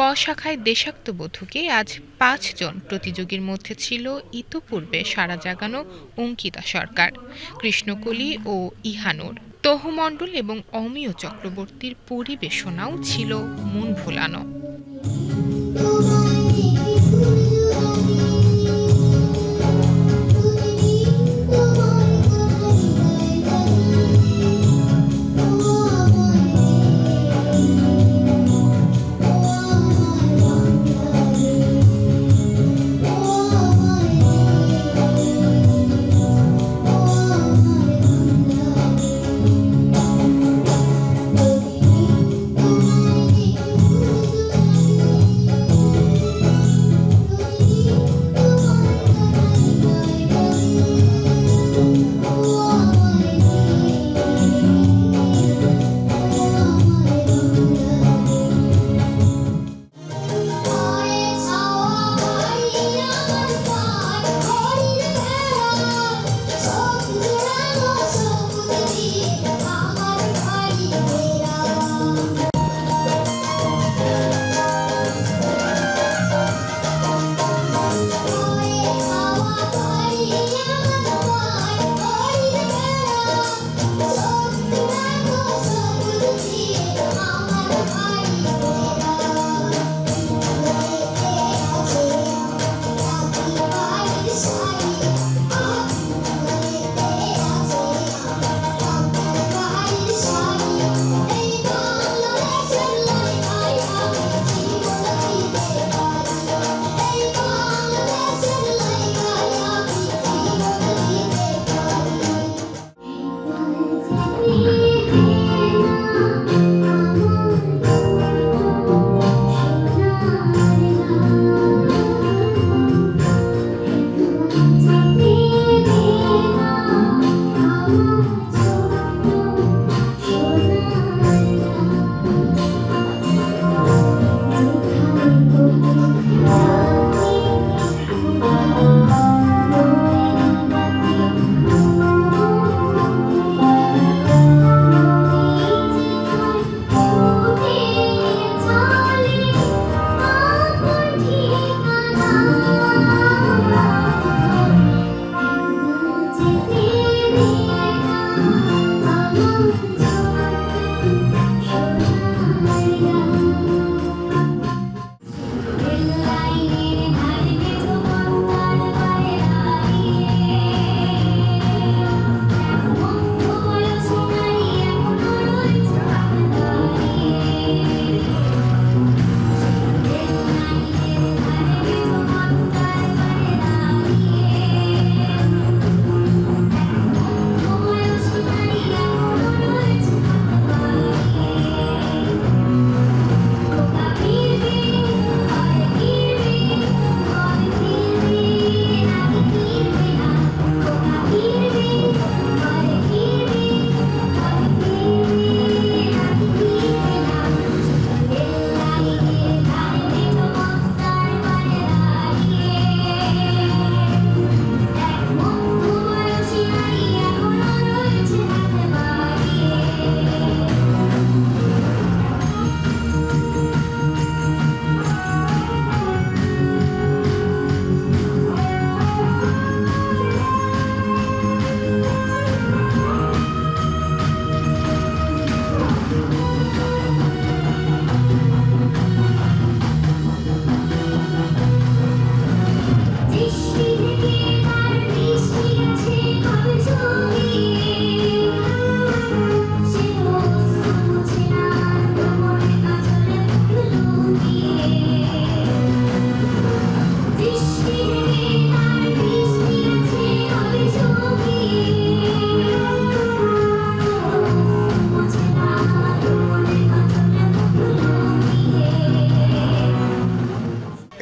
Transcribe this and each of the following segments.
ক শাখায় দেশাত্মবোধকে আজ পাঁচজন প্রতিযোগীর মধ্যে ছিল ইতোপূর্বে সারা জাগানো অঙ্কিতা সরকার, কৃষ্ণকলি ও ইহানুর। তহমণ্ডল এবং অমিয় চক্রবর্তীর পরিবেশনাও ছিল মন ভোলানো।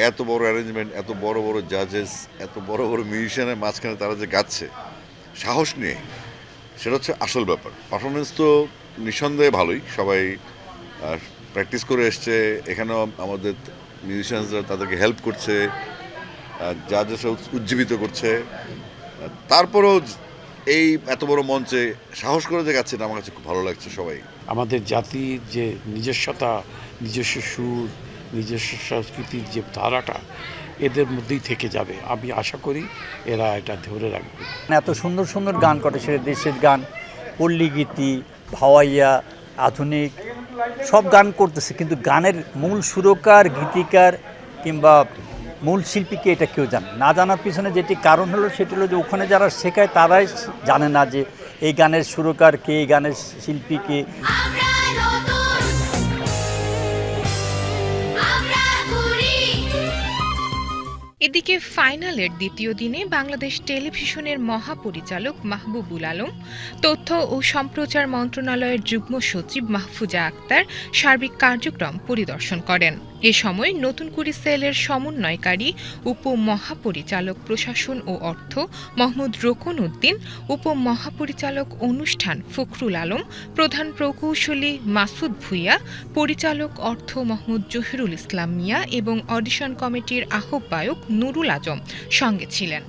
এত বড় অ্যারেঞ্জমেন্ট এত বড় বড় জাজেস এত বড় বড় মিউজিশিয়ানের মাঝখানে তারা যে গাচ্ছে, সাহস নিয়ে, সেটা হচ্ছে আসল ব্যাপার। পারফরমেন্স তো নিঃসন্দেহে ভালোই, সবাই প্র্যাকটিস করে এসছে, এখানেও আমাদের মিউজিশিয়ানসরা তাদেরকে হেল্প করছে জাজেসরা উজ্জীবিত করছে। তারপরেও এই এত বড় মঞ্চে সাহস করে যে গাচ্ছে আমার কাছে খুব ভালো লাগছে সবাই। আমাদের জাতির যে নিজস্বতা, নিজস্ব সুর নিজস্ব সংস্কৃতির যে ধারাটা এদের মধ্যেই থেকে যাবে। আমি আশা করি এরা এটা ধরে রাখবে। এত সুন্দর সুন্দর গান করে সেটা দেশের গান পল্লীগীতি ভাওয়াইয়া আধুনিক সব গান করতেছে কিন্তু গানের মূল সুরকার গীতিকার কিংবা মূল শিল্পীকে এটা কেউ জানে না। না জানার পিছনে যেটি কারণ হলো সেটি হলো যে ওখানে যারা শেখায় তারাই জানে না যে এই গানের সুরকার কে এই গানের শিল্পী কে। এদিকে ফাইনালের দ্বিতীয় দিনে বাংলাদেশ টেলিভিশনের মহাপরিচালক মাহবুবুল আলম, তথ্য ও সম্প্রচার মন্ত্রণালয়ের যুগ্ম সচিব মাহফুজা আক্তার সার্বিক কার্যক্রম পরিদর্শন করেন। এ সময় নতুন কুড়ি সেলের সমন্বয়কারী, উপমহাপরিচালক প্রশাসন ও অর্থ মোহাম্মদ রোকন উদ্দিন, উপমহাপরিচালক অনুষ্ঠান ফখরুল আলম, প্রধান প্রকৌশলী মাসুদ ভুইয়া, পরিচালক অর্থ মোহাম্মদ জহিরুল ইসলাম মিয়া এবং অডিশন কমিটির আহ্বায়ক নুরুল আজম সঙ্গে ছিলেন।